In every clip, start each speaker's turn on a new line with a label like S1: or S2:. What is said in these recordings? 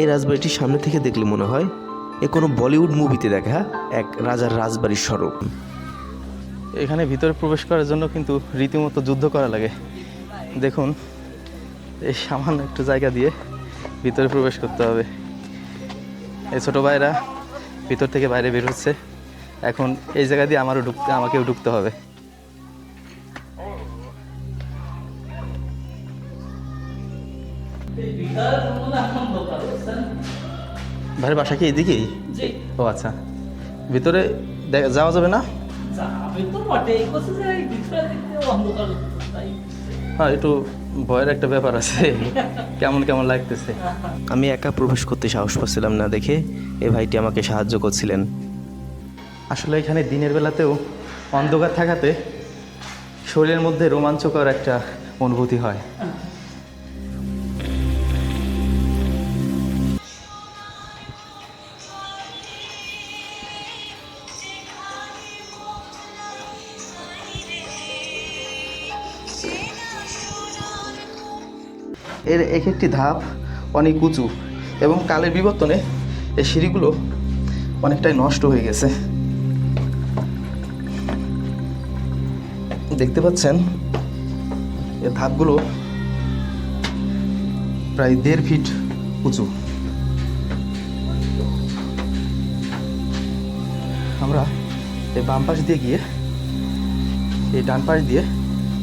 S1: এই রাজবাড়িটির সামনে থেকে দেখলে মনে হয় এ কোনো বলিউড মুভিতে দেখা এক রাজার রাজবাড়ির স্বরূপ।
S2: এখানে ভিতরে প্রবেশ করার জন্য কিন্তু রীতিমতো যুদ্ধ করা লাগে। দেখুন, এই সামান্য একটু জায়গা দিয়ে ভিতরে প্রবেশ করতে হবে। এই ছোটো ভাইরা ভিতর থেকে বাইরে বের হচ্ছে। এখন এই জায়গা দিয়ে আমারও ঢুকতে আমাকেও ঢুকতে হবে। ভাইয়ের বাসা কি এদিকেই? ও আচ্ছা। ভিতরে যাওয়া যাবে না?
S3: যাবে তো বটে এই করছে যে এই ভিতরে দেখতে অন্ধকার তাই।
S2: হ্যাঁ একটু ভয়ের একটা ব্যাপার আছে। কেমন কেমন লাগতেছে?
S1: আমি একা প্রবেশ করতে সাহস পাচ্ছিলাম না দেখে এ ভাইটি আমাকে সাহায্য করছিলেন।
S2: আসলে এখানে দিনের বেলাতেও অন্ধকার থাকাতে শরীরের মধ্যে রোমাঞ্চকর একটা অনুভূতি হয়। এর এক একটি ধাপ অনেক উঁচু এবং কালের বিবর্তনে এই সিঁড়িগুলো অনেকটাই নষ্ট হয়ে গেছে। দেখতে পাচ্ছেন এর ধাপগুলো প্রায় দেড় ফিট উঁচু। আমরা এই বাম পাশ দিয়ে গিয়ে এই ডান পাশ দিয়ে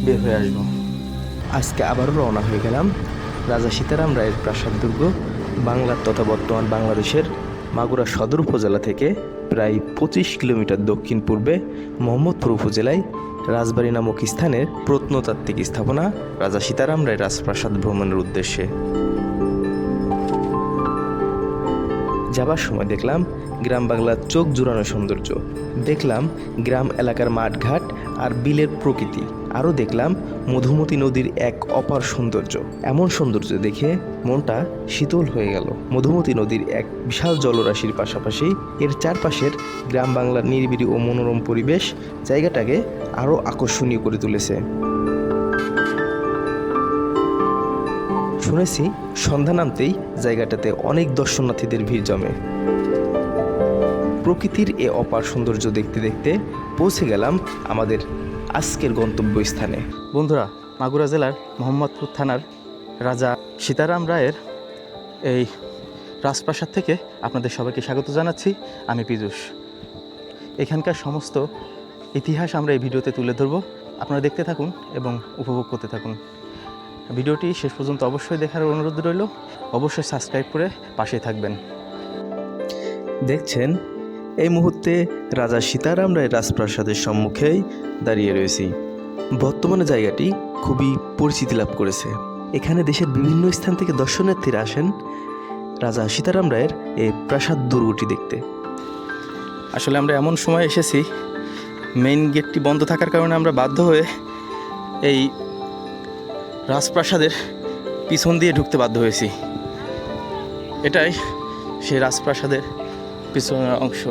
S2: বের হয়ে আসব।
S1: আজকে আবারও রওনা হয়ে গেলাম রাজা সীতারাম রায়ের প্রাসাদ দুর্গ বাংলার তথা বর্তমান বাংলাদেশের মাগুরা সদর উপজেলা থেকে প্রায় পঁচিশ কিলোমিটার দক্ষিণ পূর্বে মোহাম্মদপুর উপজেলায় রাজবাড়ি নামক স্থানের প্রত্নতাত্ত্বিক স্থাপনা রাজা সীতারাম রায় রাজপ্রাসাদ ভ্রমণের উদ্দেশ্যে। যাবার সময় দেখলাম গ্রাম বাংলার চোখ জুড়ানো সৌন্দর্য। দেখলাম গ্রাম এলাকার মাঠঘাট আর বিলের প্রকৃতি। আরও দেখলাম মধুমতি নদীর এক অপার সৌন্দর্য। এমন সৌন্দর্য দেখে মনটা শীতল হয়ে গেল। মধুমতি নদীর এক বিশাল জলরাশির পাশাপাশি এর চারপাশের গ্রাম বাংলার নিরিবিড়ি ও মনোরম পরিবেশ জায়গাটাকে আরও আকর্ষণীয় করে তুলেছে। শুনেছি সন্ধ্যা নামতেই জায়গাটাতে অনেক দর্শনার্থীদের ভিড় জমে। প্রকৃতির এ অপার সৌন্দর্য দেখতে দেখতে পৌঁছে গেলাম আমাদের আজকের গন্তব্যস্থানে।
S2: বন্ধুরা, মাগুরা জেলার মোহাম্মদপুর থানার রাজা সীতারাম রায়ের এই রাজপ্রাসাদ থেকে আপনাদের সবাইকে স্বাগত জানাচ্ছি। আমি পীযূষ। এখানকার সমস্ত ইতিহাস আমরা এই ভিডিওতে তুলে ধরব। আপনারা দেখতে থাকুন এবং উপভোগ করতে থাকুন। ভিডিওটি শেষ পর্যন্ত অবশ্যই দেখার অনুরোধ রইল। অবশ্যই সাবস্ক্রাইব করে পাশে থাকবেন।
S1: দেখছেন, এই মুহূর্তে রাজা সীতারাম রায়ের রাজপ্রাসাদের সম্মুখেই দাঁড়িয়ে রয়েছি। বর্তমানে জায়গাটি খুবই পরিচিতি লাভ করেছে। এখানে দেশের বিভিন্ন স্থান থেকে দর্শনার্থীরা আসেন রাজা সীতারাম রায়ের এই প্রাসাদ দুর্গটি দেখতে।
S2: আসলে আমরা এমন সময় এসেছি মেইন গেটটি বন্ধ থাকার কারণে আমরা বাধ্য হয়ে এই রাজপ্রাসাদের পিছন দিয়ে ঢুকতে বাধ্য হয়েছি। এটাই সেই রাজপ্রাসাদের পিছনের অংশ।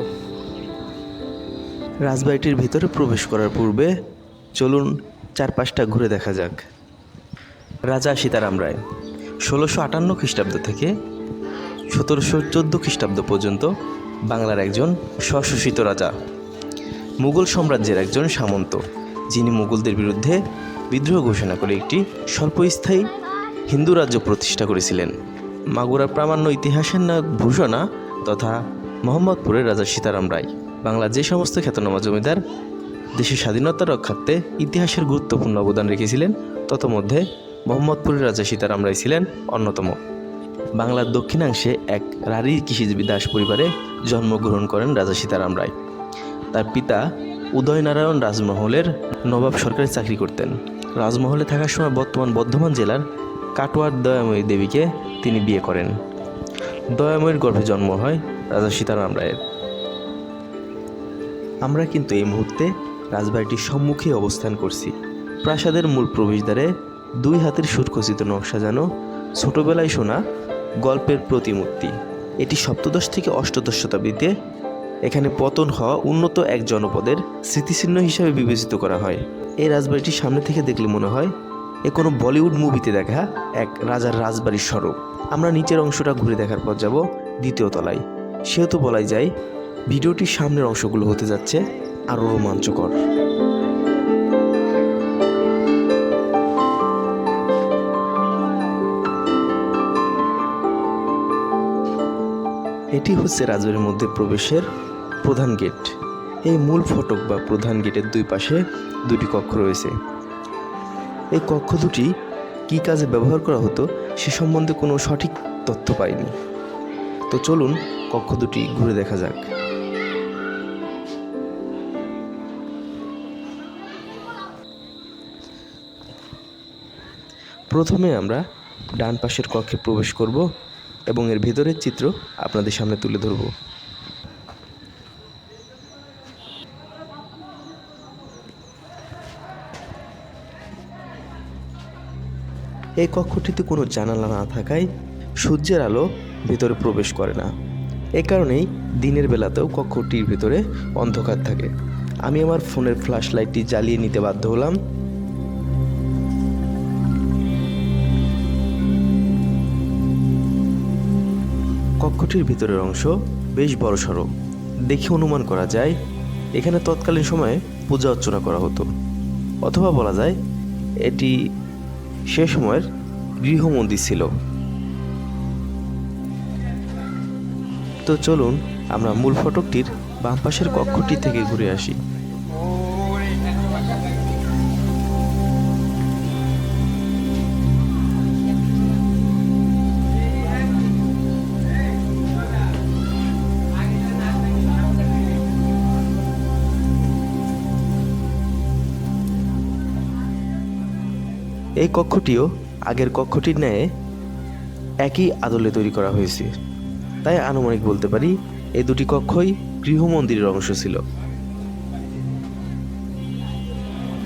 S1: রাজবাড়িটির ভিতরে প্রবেশ করার পূর্বে চলুন চারপাশটা ঘুরে দেখা যাক। রাজা সীতারাম রায়, ষোলোশো আটান্ন খ্রিস্টাব্দ থেকে সতেরোশো চোদ্দ খ্রিস্টাব্দ পর্যন্ত বাংলার একজন স্বশোষিত রাজা, মুঘল সাম্রাজ্যের একজন সামন্ত, যিনি মুঘলদের বিরুদ্ধে বিদ্রোহ ঘোষণা করে একটি স্বল্পস্থায়ী হিন্দু রাজ্য প্রতিষ্ঠা করেছিলেন। মাগুরার প্রামাণ্য ইতিহাসের নায়ক ভূষণা তথা মোহাম্মদপুরের রাজা সীতারাম রায়। বাংলার যে সমস্ত খ্যাতনামা জমিদার দেশের স্বাধীনতা রক্ষার্থে ইতিহাসের গুরুত্বপূর্ণ অবদান রেখেছিলেন, ততমধ্যে মোহাম্মদপুরের রাজা সীতারাম রায় ছিলেন অন্যতম। বাংলার দক্ষিণাংশে এক রাঢ়ী কৃষিজীবী দাস পরিবারে জন্মগ্রহণ করেন রাজা সীতারাম রায়। তার পিতা উদয়নারায়ণ রাজমহলের নবাব সরকারি চাকরি করতেন। রাজমহলে থাকার সময় বর্তমান বর্ধমান জেলার কাটোয়ার দয়াময়ী দেবীকে তিনি বিয়ে করেন। দয়াময়ীর গর্ভে জন্ম হয় রাজা সীতারাম রায়ের। আমরা কিন্তু এই মুহূর্তে রাজবাড়িটির সম্মুখে অবস্থান করছি। প্রাসাদের মূল প্রবেশদ্বারে দুই হাতের সুরখচিত নকশা যেন ছোটবেলায় শোনা গল্পের প্রতিমূর্তি। এটি সপ্তদশ থেকে অষ্টাদশ শতাব্দীতে এখানে পতন হওয়া উন্নত এক জনপদের স্মৃতিচিহ্ন হিসাবে বিবেচিত করা হয়। এই রাজবাড়িটির সামনে থেকে দেখলে মনে হয়, এ কোনো বলিউড মুভিতে দেখা এক রাজার রাজবাড়ির স্বরূপ। আমরা নিচের অংশটা ঘুরে দেখার পর যাব দ্বিতীয় তলায়। সেহেতু বলাই যায়, ভিডিওটির সামনের অংশগুলো হতে যাচ্ছে আরও রোমাঞ্চকর। এটি হচ্ছে রাজবাড়ির মধ্যে প্রবেশের প্রধান গেট। এই মূল ফটক বা প্রধান গেটের দুই পাশে দুটি কক্ষ রয়েছে। এই কক্ষ দুটি কী কাজে ব্যবহার করা হতো সে সম্বন্ধে কোনো সঠিক তথ্য পাইনি। তো চলুন কক্ষ দুটি ঘুরে দেখা যাক। প্রথমে আমরা ডান পাশের কক্ষে প্রবেশ করব এবং এর ভেতরের চিত্র আপনাদের সামনে তুলে ধরব। এই কক্ষটিতে কোনো জানালা না থাকায় সূর্যের আলো ভেতরে প্রবেশ করে না। এ কারণেই দিনের বেলাতেও কক্ষটির ভেতরে অন্ধকার থাকে। আমি আমার ফোনের ফ্ল্যাশ লাইটটি জ্বালিয়ে নিতে বাধ্য হলাম। কক্ষটির ভিতরের অংশ বেশ বড়সড়। দেখে অনুমান করা যায়, এখানে তৎকালীন সময়ে পূজা অর্চনা করা হতো। অথবা বলা যায়, এটি সে সময়ের গৃহমন্দির ছিল। তো চলুন আমরা মূল ফটকটির বাম পাশের কক্ষটি থেকে ঘুরে আসি। এই কক্ষটিও আগের কক্ষটির ন্যায় একই আদলে তৈরি করা হয়েছে। তাই আনুমানিক বলতে পারি এই দুটি কক্ষই গৃহমন্দিরের অংশ ছিল।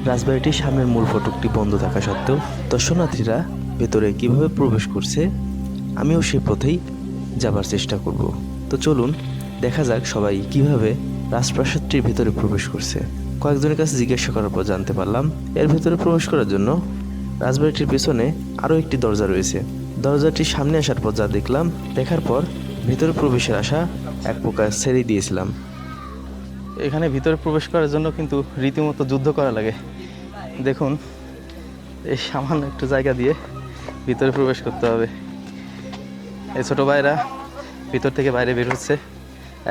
S1: রাজবাড়িটির সামনের মূল ফটকটি বন্ধ থাকা সত্ত্বেও দর্শনার্থীরা ভেতরে কীভাবে প্রবেশ করছে, আমিও সে পথেই যাবার চেষ্টা করব। তো চলুন, দেখা যাক সবাই কীভাবে রাজপ্রাসাদটির ভেতরে প্রবেশ করছে। কয়েকজনের কাছে জিজ্ঞাসা করার পর জানতে পারলাম, এর ভেতরে প্রবেশ করার জন্য রাজবাড়িটির পেছনে আরও একটি দরজা রয়েছে। দরজাটির সামনে আসার পর যা দেখলাম, দেখার পর ভেতরে প্রবেশের আশা এক প্রকার ছেড়ে দিয়েছিলাম।
S2: এখানে ভিতরে প্রবেশ করার জন্য কিন্তু রীতিমতো যুদ্ধ করা লাগে। দেখুন, এই সামান্য একটু জায়গা দিয়ে ভিতরে প্রবেশ করতে হবে। এই ছোটো ভাইরা ভিতর থেকে বাইরে বের হচ্ছে।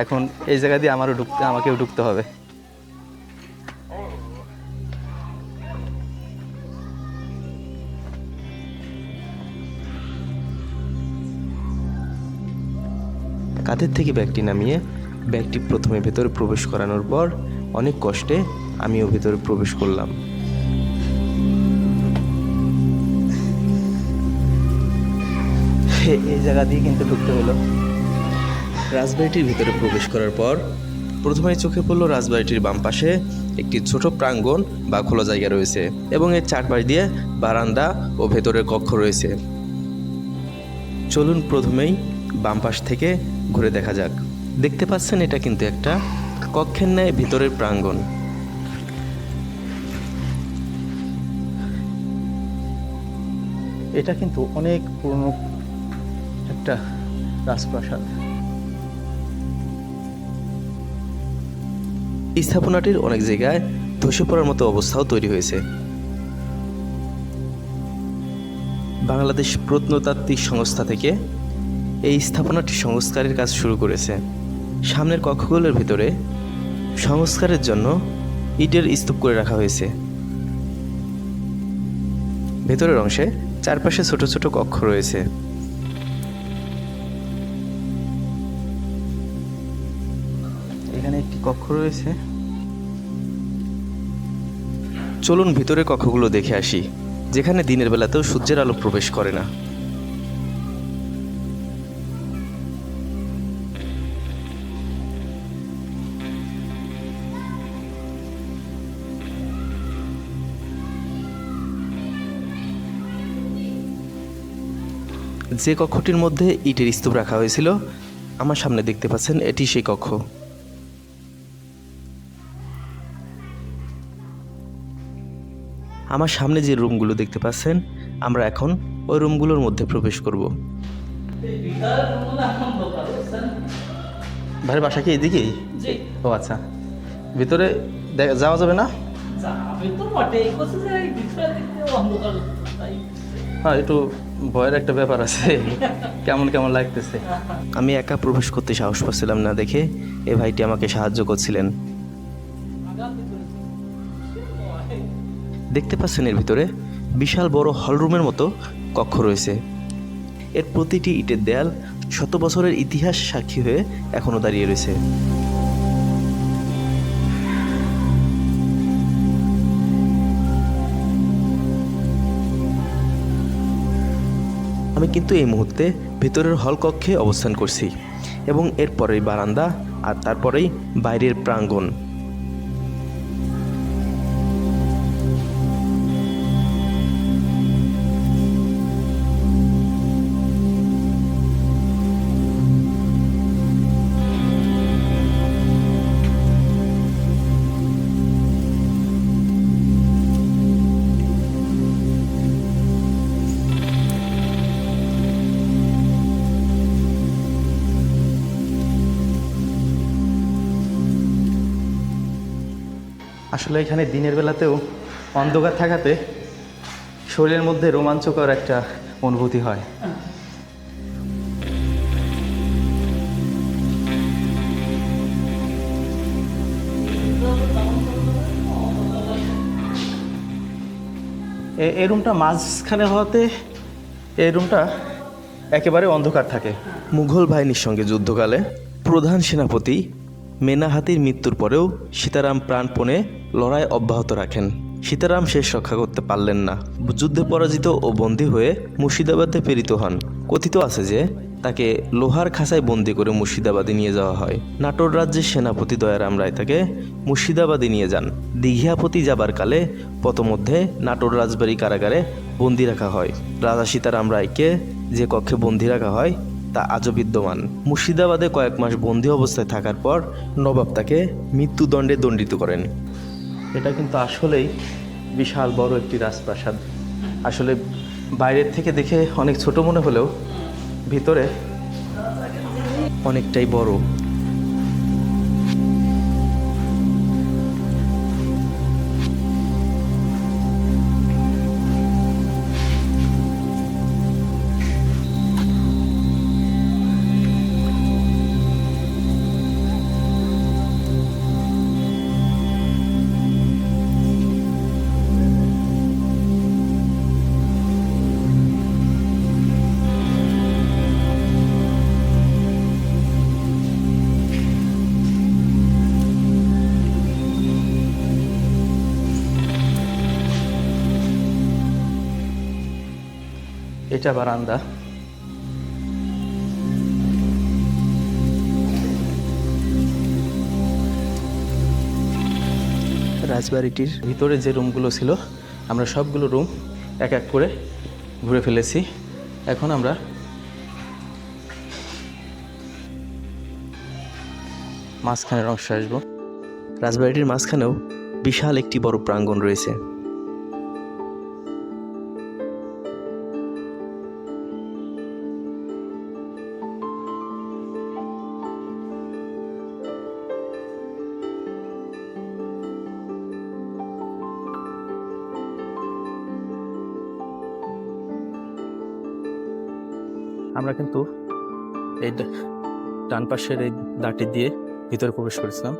S2: এখন এই জায়গা দিয়ে আমারও ঢুকতে আমাকেও ঢুকতে হবে।
S1: কাঁধের থেকে ব্যাগটি নামিয়ে ব্যাগটি প্রথমে ভেতরে প্রবেশ করানোর পর অনেক কষ্টে আমিও ভেতরে প্রবেশ করলাম।
S2: এই জায়গা দিয়ে কিন্তু ঢুকতে হলো।
S1: রাজবাড়িটির ভেতরে প্রবেশ করার পর প্রথমে চোখে পড়ল রাজবাড়িটির বাম পাশে একটি ছোট প্রাঙ্গণ বা খোলা জায়গা রয়েছে এবং এর চারপাশ দিয়ে বারান্দা ও ভেতরের কক্ষ রয়েছে। চলুন প্রথমেই বাম পাশ থেকে ঘুরে দেখা যাক। দেখতে পাচ্ছেন এটা কিন্তু একটা কক্ষের ন্যায় ভিতরের প্রাঙ্গণ।
S2: এটা কিন্তু অনেক পুরনো একটা রাজপ্রাসাদ।
S1: স্থাপনাটির অনেক জায়গায় ধসে পড়ার মতো অবস্থাও তৈরি হয়েছে। বাংলাদেশ প্রত্নতাত্ত্বিক সংস্থা থেকে এই স্থাপনাটি সংস্কারের কাজ শুরু করেছে। সামনের কক্ষগুলোর ভিতরে সংস্কারের জন্য ইটের স্তূপ করে রাখা হয়েছে। ভেতরের অংশে চারপাশে ছোট ছোট কক্ষ রয়েছে।
S2: এখানে একটি কক্ষ রয়েছে।
S1: চলুন ভিতরের কক্ষগুলো দেখে আসি, যেখানে দিনের বেলাতেও সূর্যের আলো প্রবেশ করে না। যে কক্ষটির মধ্যে ইটের স্তূপ রাখা হয়েছিল আমার সামনে দেখতে পাচ্ছেন এটি সেই কক্ষ। আমার সামনে যে রুমগুলো দেখতে পাচ্ছেন আমরা এখন ওই রুমগুলোর মধ্যে প্রবেশ করব।
S2: ভাইয়ের বাসা কি এদিকেই ও আচ্ছা। ভিতরে যাওয়া যাবে না?
S3: তো ভিতরে অন্ধকার
S2: হ্যাঁ একটু ভয়ের একটা ব্যাপার আছে। কেমন কেমন লাগতেছে?
S1: আমি একা প্রবেশ করতে সাহস পাচ্ছিলাম না দেখে এ ভাইটি আমাকে সাহায্য করছিলেন। দেখতে পাচ্ছেন এর ভিতরে বিশাল বড় হলরুমের মতো কক্ষ রয়েছে। এর প্রতিটি ইটের দেয়াল শত বছরের ইতিহাস সাক্ষী হয়ে এখনও দাঁড়িয়ে রয়েছে। আমি কিন্তু এই মুহূর্তে ভিতরের হল কক্ষে অবস্থান করছি এবং এরপরেই বারান্দা আর তারপরেই বাইরের প্রাঙ্গণ।
S2: আসলে এখানে দিনের বেলাতেও অন্ধকার থাকাতে শরীরের মধ্যে রোমাঞ্চকর একটা অনুভূতি হয়। এই রুমটা মাঝখানে হওয়াতে এই রুমটা একেবারে অন্ধকার থাকে।
S1: মুঘল বাহিনীর সঙ্গে যুদ্ধকালে প্রধান সেনাপতি মেনাহাতির মৃত্যুর পরেও সীতারাম প্রাণপণে লড়াই অব্যাহত রাখেন। সীতারাম শেষ রক্ষা করতে পারলেন না। যুদ্ধে পরাজিত ও বন্দী হয়ে মুর্শিদাবাদে প্রেরিত হন। কথিত আছে যে, তাকে লোহার খাঁচায় বন্দি করে মুর্শিদাবাদে নিয়ে যাওয়া হয়। নাটোর রাজ্যের সেনাপতি দয়ারাম রায় তাকে মুর্শিদাবাদে নিয়ে যান। দীঘিয়াপতি যাবার কালে পথমধ্যে নাটোর রাজবাড়ি কারাগারে বন্দি রাখা হয়। রাজা সীতারাম রায়কে যে কক্ষে বন্দি রাখা হয় তা আজও বিদ্যমান। মুর্শিদাবাদে কয়েক মাস বন্দি অবস্থায় থাকার পর নবাব তাকে মৃত্যুদণ্ডে দণ্ডিত করেন।
S2: এটা কিন্তু আসলেই বিশাল বড় একটি রাজপ্রাসাদ। আসলে বাইরের থেকে দেখে অনেক ছোট মনে হলেও ভিতরে
S1: অনেকটাই বড়।
S2: এটা বারান্দা।
S1: রাজবাড়িটির
S2: ভিতরে যে রুমগুলো ছিল, আমরা সবগুলো রুম এক এক করে ঘুরে ফেলেছি। এখন আমরা মাঝখানের অংশে আসব।
S1: রাজবাড়িটির মাঝখানেও বিশাল একটি বড় প্রাঙ্গণ রয়েছে।
S2: আমরা কিন্তু এই ডান পাশের এই দাঁটি দিয়ে ভিতরে প্রবেশ করেছিলাম।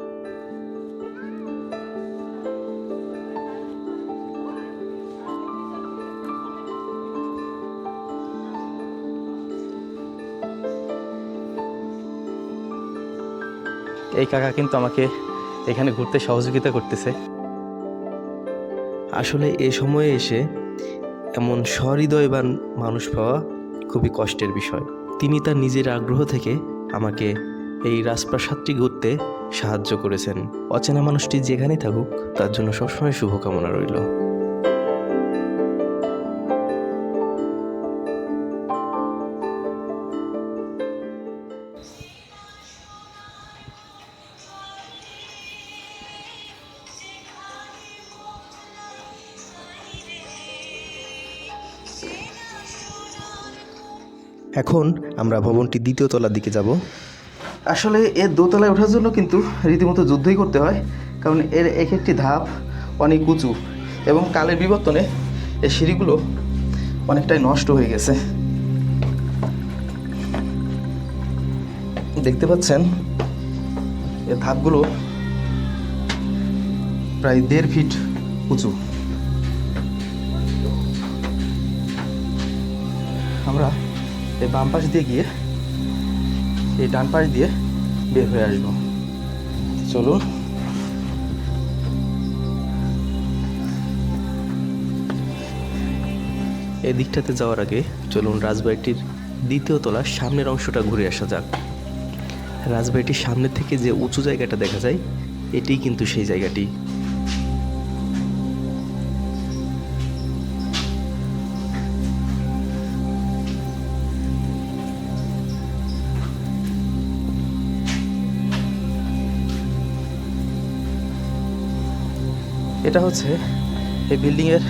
S2: এই কাকা কিন্তু আমাকে এখানে ঘুরতে সহযোগিতা করতেছে।
S1: আসলে এ সময়ে এসে এমন সহৃদয়বান মানুষ পাওয়া খুবই কষ্টের বিষয়। তিনি তার নিজের আগ্রহ থেকে আমাকে এই রাজপ্রাসাদটি ঘুরতে সাহায্য করেছেন। অচেনা মানুষটি যেখানেই থাকুক, তার জন্য সবসময় শুভকামনা রইল। এখন আমরা ভবনটি দ্বিতীয় তলার দিকে যাব।
S2: আসলে এর দোতলায় ওঠার জন্য কিন্তু রীতিমতো যুদ্ধই করতে হয়, কারণ এর এক একটি ধাপ অনেক উঁচু এবং কালের বিবর্তনে এই সিঁড়িগুলো অনেকটাই নষ্ট হয়ে গেছে। দেখতে পাচ্ছেন এর ধাপগুলো প্রায় দেড় ফিট উঁচু। এই বাম পাশ দিয়ে গিয়ে এই ডান পাশ দিয়ে বের হয়ে আসব। চলুন।
S1: এই দিকটাতে যাওয়ার আগে চলুন রাজবাড়িটির দ্বিতীয় তলার সামনের অংশটা ঘুরে আসা যাক। রাজবাড়িটির সামনে থেকে যে উঁচু জায়গাটা দেখা যায়, এটিই কিন্তু সেই জায়গাটি।
S2: এটা হচ্ছে এই বিল্ডিংয়ের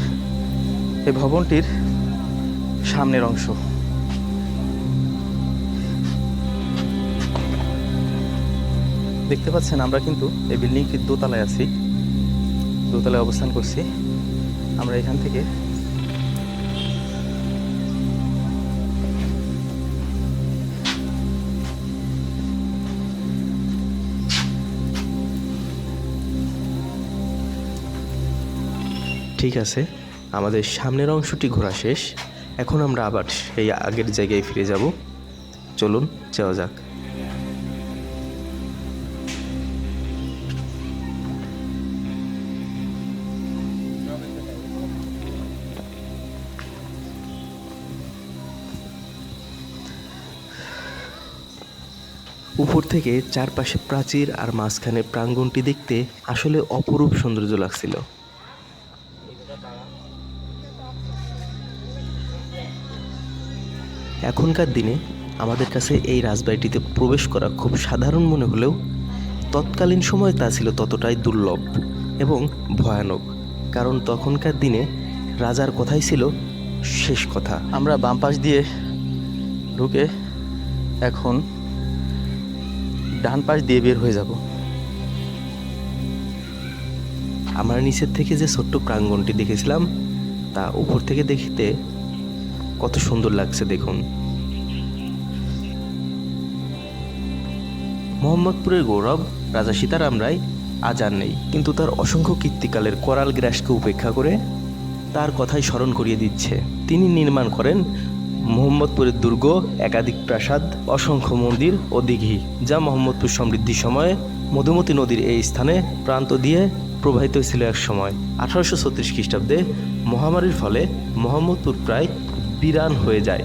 S2: এই ভবনটির সামনের অংশ। দেখতে পাচ্ছেন, আমরা কিন্তু এই বিল্ডিংটির দোতলায় আছি। দোতলায় অবস্থান করছি। আমরা এখান থেকে
S1: ঠিক আছে, আমাদের সামনের অংশটি ঘোরা শেষ। এখন আমরা আবার সেই আগের জায়গায় ফিরে যাব। চলুন, যাওয়া যাক। উপর থেকে চারপাশে প্রাচীর আর মাঝখানে প্রাঙ্গণটি দেখতে আসলে অপরূপ সৌন্দর্য লাগছিল। এখনকার দিনে আমাদের কাছে এই রাজবাড়িটিতে প্রবেশ করা খুব সাধারণ মনে হলেও তৎকালীন সময় তা ছিল ততটাই দুর্লভ এবং ভয়ানক। কারণ তখনকার দিনে রাজার কথাই ছিল শেষ কথা।
S2: আমরা বাম পাশ দিয়ে ঢুকে এখন ডান পাশ দিয়ে বের হয়ে যাব।
S1: আমরা নিচের থেকে যে ছোট্ট প্রাঙ্গণটি দেখেছিলাম তা উপর থেকে দেখতে কত সুন্দর লাগছে দেখুন। মোহাম্মদপুরের গৌরব, রাজা সীতারাম রায় আজ আর নেই, কিন্তু তার অসংখ্য কীর্তিকালের করাল গ্রাসকে উপেক্ষা করে তার কথাই স্মরণ করিয়ে দিচ্ছে। তিনি নির্মাণ করেন মোহাম্মদপুরের দুর্গ, একাধিক প্রাসাদ, অসংখ্য মন্দির ও দিঘি, যা মোহাম্মদপুর সমৃদ্ধির সময়ে মধুমতি নদীর এই স্থানে প্রান্ত দিয়ে প্রবাহিত ছিল এক সময়। আঠারোশো ছত্রিশ খ্রিস্টাব্দে মহামারীর ফলে মোহাম্মদপুর প্রায় বিরান হয়ে যায়।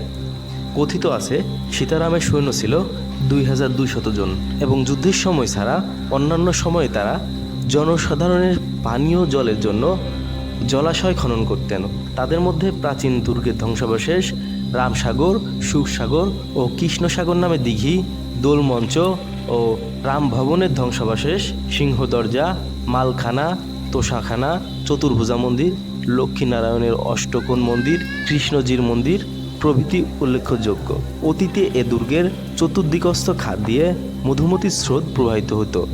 S1: কথিত আছে, সীতারামের সৈন্য ছিল দুই হাজার দুইশত জন এবং যুদ্ধের সময় ছাড়া অন্যান্য সময়ে তারা জনসাধারণের পানীয় জলের জন্য জলাশয় খনন করতেন। তাদের মধ্যে প্রাচীন দুর্গের ধ্বংসাবশেষ রামসাগর সুখসাগর ও কৃষ্ণসাগর নামে দিঘি, দোলমঞ্চ ও রামভবনের ধ্বংসাবশেষ সিংহ দরজা মালখানা তোষাখানা চতুর্ভুজা মন্দির, লক্ষ্মীনারায়ণের অষ্টকোণ মন্দির, কৃষ্ণজির মন্দির প্রভৃতি উল্লেখযোগ্য। অতীতে এ দুর্গের চতুর্দিকস্থ খাত দিয়ে মধুমতি স্রোত প্রবাহিত হতো।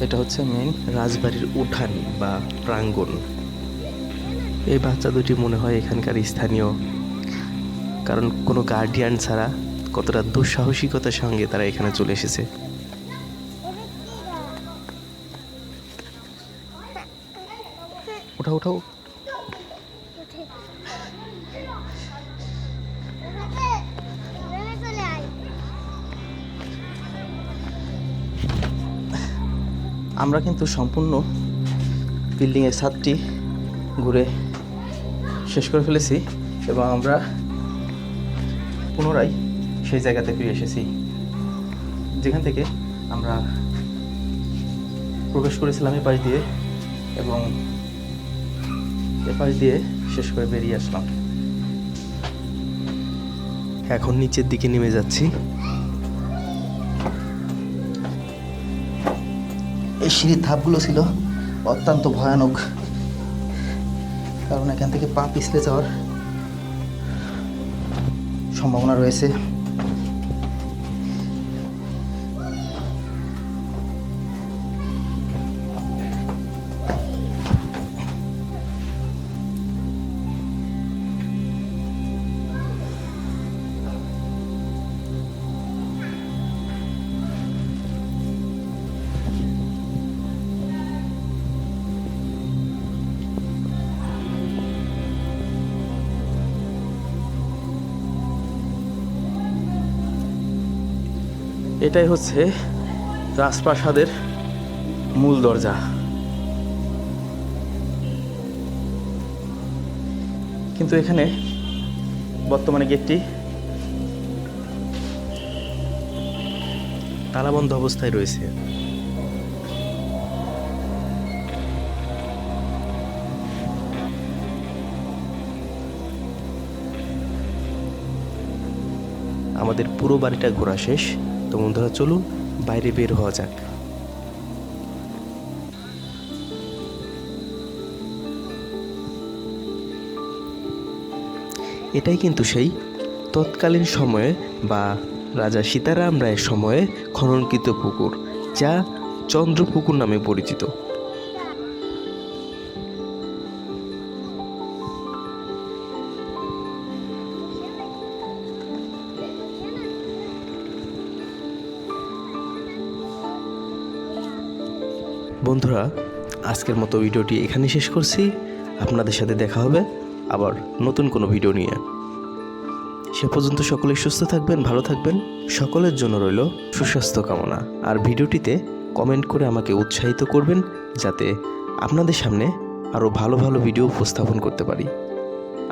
S2: এটা হচ্ছে মেন
S1: রাজবাড়ির উঠান বা প্রাঙ্গণ। এই বাচ্চা দুটি মনে হয় এখানকার স্থানীয়। কারণ কোনো গার্ডিয়ান ছাড়া কতটা দুঃসাহসিকতার সঙ্গে তারা এখানে চলে এসেছে।
S2: উঠাও আমরা কিন্তু সম্পূর্ণ বিল্ডিংয়ের ছাদটি ঘুরে শেষ করে ফেলেছি এবং আমরা পুনরায় সেই জায়গাতে ফিরে এসেছি, যেখান থেকে আমরা প্রবেশ করেছিলাম এই পাশ দিয়ে এবং এ পাশ দিয়ে শেষ করে বেরিয়ে আসলাম।
S1: এখন নিচের দিকে নেমে যাচ্ছি।
S2: এই সিঁড়ির ধাপগুলো ছিল অত্যন্ত ভয়ানক। কারণ এখান থেকে পা পিছলে যাওয়ার সম্ভাবনা রয়েছে। এটাই হচ্ছে রাজপ্রাসাদের মূল দরজা। কিন্তু এখানে বর্তমানে গেটটি
S1: তালাবন্ধ অবস্থায় রয়েছে। আমাদের পুরো বাড়িটা ঘোরা শেষ। তো বন্ধুরা, চলুন বাইরে বের হওয়া যাক। এটাই কিন্তু সেই তৎকালীন সময়ে বা রাজা সীতারাম রায়ের সময়ে খননকৃত পুকুর, যা চন্দ্রপুকুর নামে পরিচিত। বন্ধুরা, আজকের মতো ভিডিওটি এখানে শেষ করছি। আপনাদের সাথে দেখা হবে আবার নতুন কোনো ভিডিও নিয়ে। সে পর্যন্ত সকলেই সুস্থ থাকবেন, ভালো থাকবেন। সকলের জন্য রইল সুস্বাস্থ্য কামনা। আর ভিডিওটিতে কমেন্ট করে আমাকে উৎসাহিত করবেন যাতে আপনাদের সামনে আরও ভালো ভালো ভিডিও উপস্থাপন করতে পারি।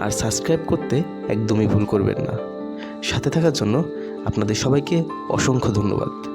S1: আর সাবস্ক্রাইব করতে একদমই ভুল করবেন না। সাথে থাকার জন্য আপনাদের সবাইকে অসংখ্য ধন্যবাদ।